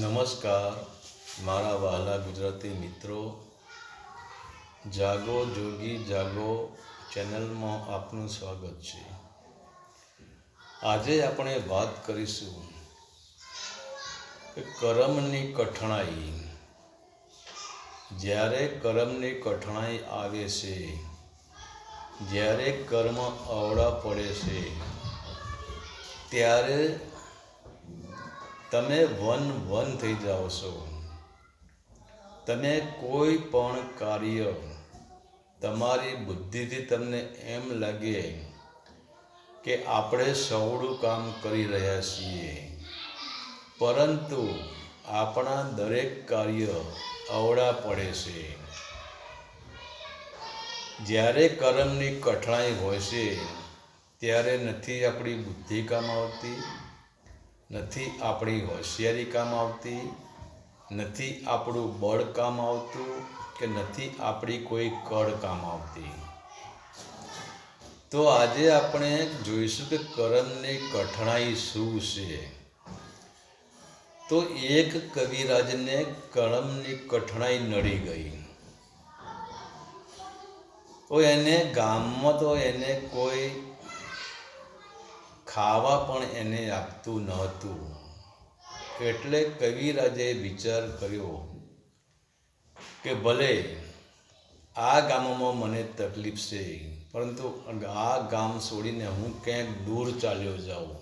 નમસ્કાર. મારા વહાલા ગુજરાતી મિત્રો, જાગો જોગી જાગો ચેનલમાં આપનું સ્વાગત છે. આજે આપણે વાત કરીશું કે કરમની કઠણાઈ. જ્યારે કરમની કઠણાઈ આવે છે, જ્યારે કર્મ અવળા પડે છે, ત્યારે તમે વન વન થઈ જાઓ છો. તમે કોઈ પણ કાર્ય તમારી બુદ્ધિથી તમને એમ લાગે કે આપણે સવડું કામ કરી રહ્યા છીએ. પરંતુ આપણા દરેક કાર્ય અવળા પડે છે. જ્યારે કર્મની કઠણાઈ હોય છે, ત્યારે નથી આપણી બુદ્ધિ કામ આવતી? નથી આપણી હોશિયારી કામ આવતી, નથી આપણું બળ કામ આવતું કે નથી આપણી કોઈ કળ કામ આવતી. તો આજે આપણે જોઈશું કે કરમની કઠણાઈ શું છે. તો એક કવિરાજને કરમની કઠણાઈ નડી ગઈ. તો એને ગામમાં તો એને કોઈ ખાવા પણ એને આપતું નહોતું. એટલે કવિરાજે વિચાર કર્યો કે ભલે આ ગામમાં મને તકલીફ છે, પરંતુ આ ગામ છોડીને હું ક્યાંક દૂર ચાલ્યો જાઉં.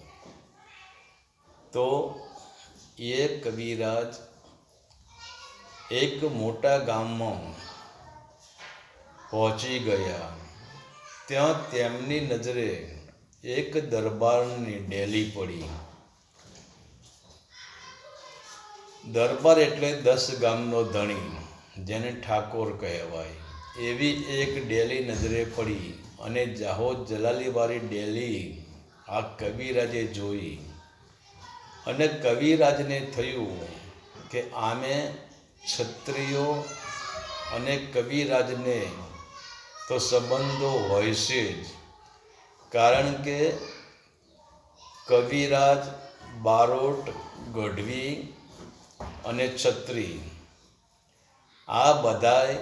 તો એ કવિરાજ એક મોટા ગામમાં પહોંચી ગયા. ત્યાં તેમની નજરે એક દરબારની ડેલી પડી. દરબાર એટલે દસ ગામનો ધણી, જેને ઠાકોર કહેવાય. એવી એક ડેલી નજરે પડી અને જાહોદ જલાલીવાળી ડેલી આ કવિરાજે જોઈ. અને કવિરાજને થયું કે આમે ક્ષત્રિયો અને કવિરાજને તો સંબંધો હોય છે જ. કારણ કે કવિરાજ, બારોટ, ગઢવી અને છત્રી આ બધાય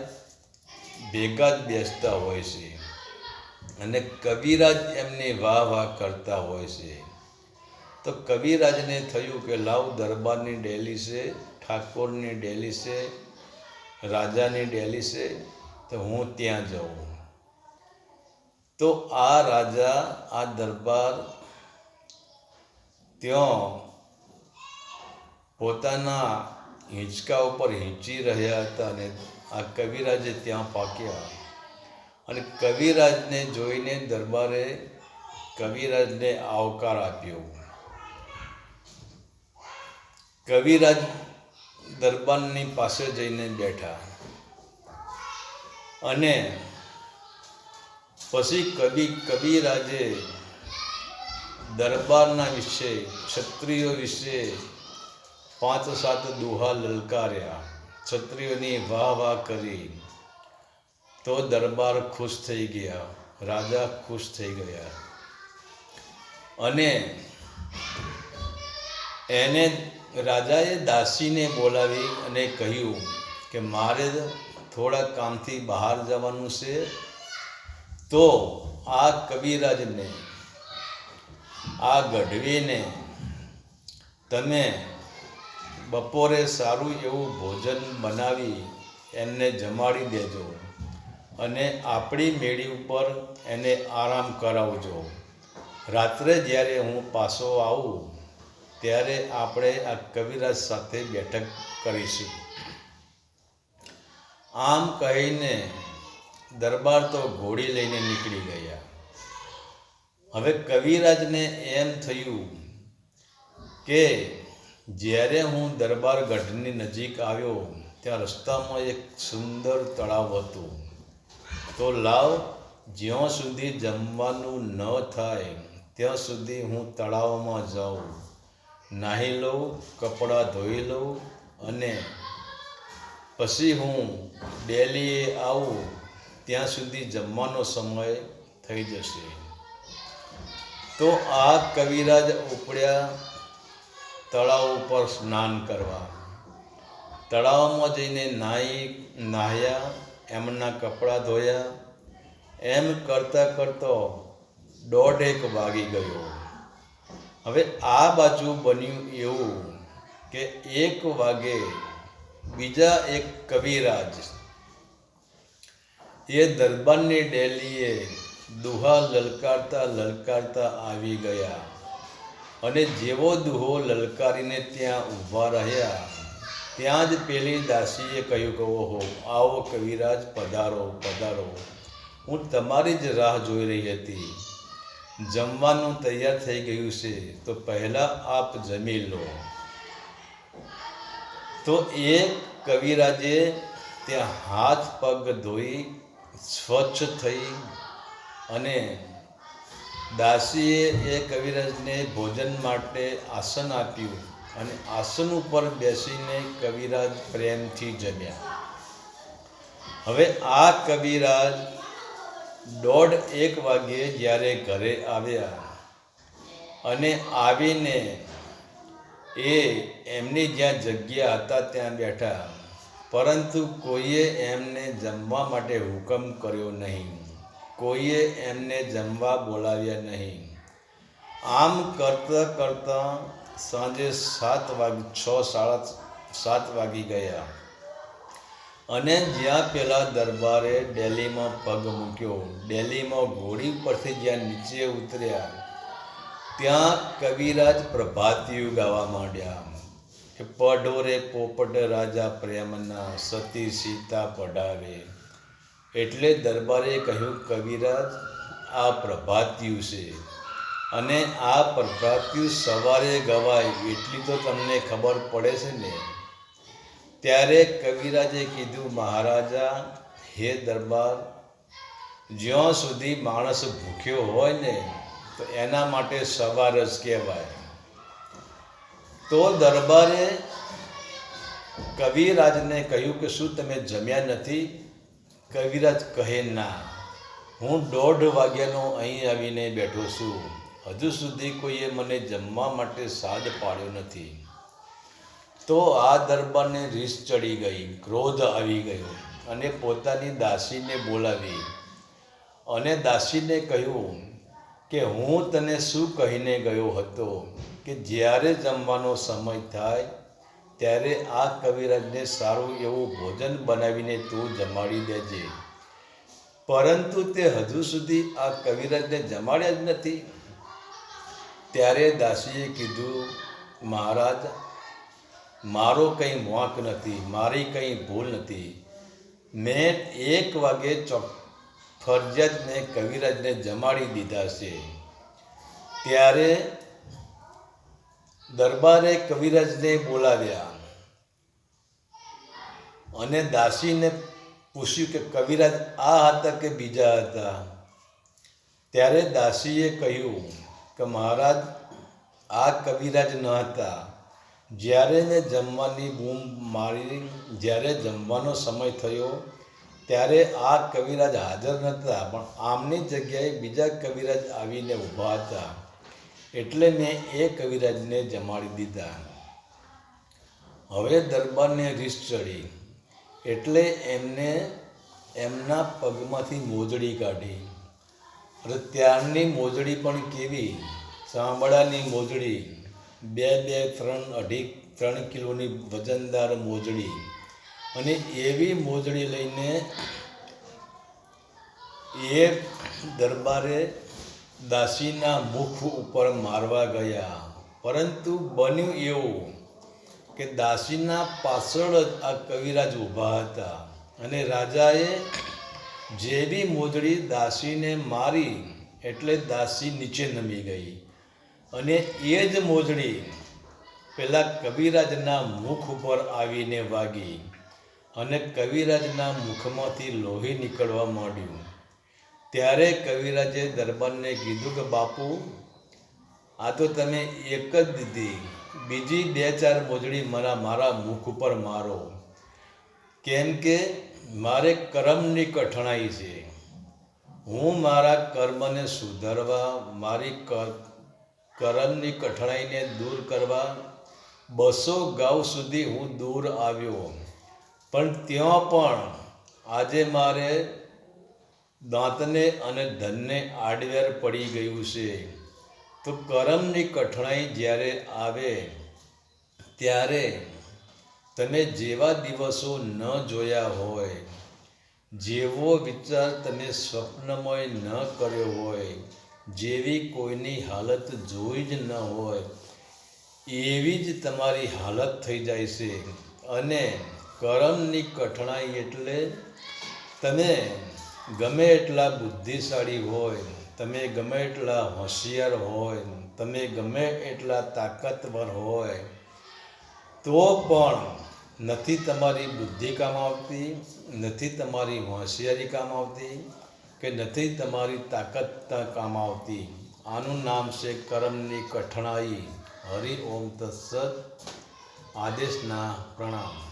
ભેગા જ બેસતા હોય છે અને કવિરાજ એમની વાહ વાહ કરતા હોય છે. તો કવિરાજને થયું કે લાવ દરબારની ડેલી છે, ઠાકોરની ડેલી છે, રાજાની ડેલી છે, તો હું ત્યાં જાઉં. તો આ રાજા, આ દરબાર ત્યાં પોતાના હિંચકા ઉપર હિંચી રહ્યા હતા અને આ કવિરાજે ત્યાં પાક્યા. અને કવિરાજને જોઈને દરબારે કવિરાજને આવકાર આપ્યો. કવિરાજ દરબારની પાસે જઈને બેઠા. અને પછી કવિ કવિરાજે દરબારના વિશે, ક્ષત્રિયો વિશે પાંચ સાત દુહા લલકાર્યા. ક્ષત્રિયોની વાહ વાહ કરી. તો દરબાર ખુશ થઈ ગયા, રાજા ખુશ થઈ ગયા. અને એને રાજાએ દાસીને બોલાવી અને કહ્યું કે મારે થોડા કામથી બહાર જવાનું છે. તો આ કવિરાજને આ ગઢવીને તમે બપોરે સારું એવું ભોજન બનાવી એમને જમાડી દેજો અને આપણી મેળી ઉપર એને આરામ કરાવજો. રાત્રે જ્યારે હું પાછો આવું, ત્યારે આપણે આ કવિરાજ સાથે બેઠક કરીશું. આમ કહીને દરબાર તો ઘોડી લઈને નીકળી ગયા. હવે કવિરાજને એમ થયું કે જ્યારે હું દરબાર ગઢની નજીક આવ્યો, ત્યાં રસ્તામાં એક સુંદર તળાવ હતું. તો લાવ, જ્યાં સુધી જમવાનું ન થાય, ત્યાં સુધી હું તળાવમાં જાઉં. નાહી લઉં, કપડાં ધોઈ લઉં અને પછી હું ડેલીએ આવું. ત્યાં સુધી જમવાનો સમય થઈ જશે. તો આ કવિરાજ ઉપડ્યા તળાવ ઉપર સ્નાન કરવા. તળાવમાં જઈને નાહી, નાહ્યા, એમના કપડાં ધોયા. એમ કરતાં કરતાં દોઢેક વાગી ગયો. હવે આ બાજુ બન્યું એવું કે એક વાગે બીજા એક કવિરાજ એ દરબારની ડેલીએ દુહા લલકારતા લલકારતા આવી ગયા. અને જેવો દુહો લલકારીને ત્યાં ઊભા રહ્યા, ત્યાં જ પેલી દાસીએ કહ્યું કહો હો આવો કવિરાજ, પધારો પધારો. હું તમારી જ રાહ જોઈ રહી હતી. જમવાનું તૈયાર થઈ ગયું છે, તો પહેલાં આપ જમી લો. તો એ કવિરાજે ત્યાં હાથ પગ ધોઈ સ્વચ્છ થઈ અને દાસીએ એ કવિરાજને ભોજન માટે આસન આપ્યું અને આસન ઉપર બેસીને કવિરાજ પ્રેમથી જમ્યા. હવે આ કવિરાજ દોઢ એક વાગ્યે જ્યારે ઘરે આવ્યા અને આવીને એ એમની જ્યાં જગ્યા હતા ત્યાં બેઠા. પરંતુ કોઈએ એમને જમવા માટે હુકમ કર્યો નહીં. કોઈએ એમને જમવા બોલાવ્યા નહીં. આમ કરતાં કરતાં સાંજે સાત વાગ, છ, સાડા સાત વાગી ગયા. અને જ્યાં પેલા દરબારે ડેલીમાં પગ મૂક્યો. ડેલીમાં ઘોડી પરથી જ્યાં નીચે ઉતર્યા, ત્યાં કવિરાજ પ્રભાતિયું ગાવા માંડ્યા. કે પઢોરે પોપટ રાજા પ્રેમના સતી સીતા પડાવે એટલે દરબારે કહ્યું, કવિરાજ, આ પ્રભાત્યુ છે. અને આ પ્રભાત્યુ સવારે ગવાય એટલી તો તમને ખબર પડે છે ને? ત્યારે કવિરાજે કીધું, મહારાજા, હે દરબાર, જ્યાં સુધી માણસ ભૂખ્યો હોય ને, તો એના માટે સવાર જ કહેવાય. તો દરબારે કવિરાજને કહ્યું કે, શું તમે જમ્યા નથી? કવિરાજ કહે, ના. હું દોઢ વાગ્યાનો અહીં આવીને બેઠો છું. હજુ સુધી કોઈએ મને જમવા માટે સાદ પાડ્યો નથી. તો આ દરબારને રીસ ચડી ગઈ, ક્રોધ આવી ગયો અને પોતાની દાસીને બોલાવી અને દાસીને કહ્યું કે હું તને શું કહીને ગયો હતો કે જ્યારે જમવાનો સમય થાય, ત્યારે આ કવિરાજને સારું એવું ભોજન બનાવીને તું જમાડી દેજે. પરંતુ તે હજુ સુધી આ કવિરાજને જમાડ્યા જ નથી. ત્યારે દાસીએ કીધું, મહારાજ, મારો કંઈ વાંક નથી, મારી કંઈ ભૂલ નથી. મેં એક વાગે ચોક ફરજિયાત મેં કવિરાજને જમાડી દીધા છે. ત્યારે દરબારે કવિરાજને બોલાવ્યા અને દાસીને પૂછ્યું કે કવિરાજ આ હતા કે બીજા હતા? ત્યારે દાસીએ કહ્યું કે મહારાજ, આ કવિરાજ ન હતા. જ્યારે મેં જમવાની બૂમ મારી, જ્યારે જમવાનો સમય થયો ત્યારે આ કવિરાજ હાજર નહોતા, પણ આમની જગ્યાએ બીજા કવિરાજ આવીને ઊભા હતા. એટલે મેં એ કવિરાજને જમાડી દીધા. હવે દરબારને રીસ ચડી. એટલે એમને એમના પગમાંથી મોજડી કાઢી. અને ત્યારની મોજડી પણ કેવી? ચામડાની મોજડી. બે બે, ત્રણ અઢી, ત્રણ કિલોની વજનદાર મોજડી. અને એવી મોજડી લઈને એ દરબારે દાસીના મુખ ઉપર મારવા ગયા. પરંતુ બન્યું એવું કે દાસીના પાછળ જ આ કવિરાજ ઊભા હતા અને રાજાએ જેવી મોજડી દાસીને મારી એટલે દાસી નીચે નમી ગઈ. અને એ જ મોજડી પેલા કવિરાજના મુખ ઉપર આવીને વાગી. અને કવિરાજના મુખમાંથી લોહી નીકળવા માંડ્યું. ત્યારે કવિરાજે દરબારને કીધું કે, બાપુ, આ તો તમે એક જ દીધી. બીજી બે ચાર મોજડી મારા મારા મુખ ઉપર મારો. કેમ કે મારે કર્મની કઠણાઈ છે. હું મારા કર્મને સુધારવા, મારી કર્મની કઠણાઈને દૂર કરવા બસો ગાઉ સુધી હું દૂર આવ્યો. પણ ત્યાં પણ આજે મારે દાંતને અને ધનને આડવેર પડી ગયું છે. તો કરમની કઠણાઈ જ્યારે આવે, ત્યારે તમે જેવા દિવસો ન જોયા હોય, જેવો વિચાર તમે સ્વપ્નમય ન કર્યો હોય, જેવી કોઈની હાલત જોઈ જ ન હોય, એવી જ તમારી હાલત થઈ જાય છે. અને કરમની કઠણાઈ એટલે તમે ગમે એટલા બુદ્ધિશાળી હોય, તમે ગમે એટલા હોશિયાર હોય, તમે ગમે એટલા તાકાતવર હોય, તો પણ નથી તમારી બુદ્ધિ કામ આવતી, નથી તમારી હોશિયારી કામ આવતી કે નથી તમારી તાકાત કામ આવતી. આનું નામ છે કરમની કઠણાઈ. હરિ ઓમ તત્સત. આદેશના પ્રણામ.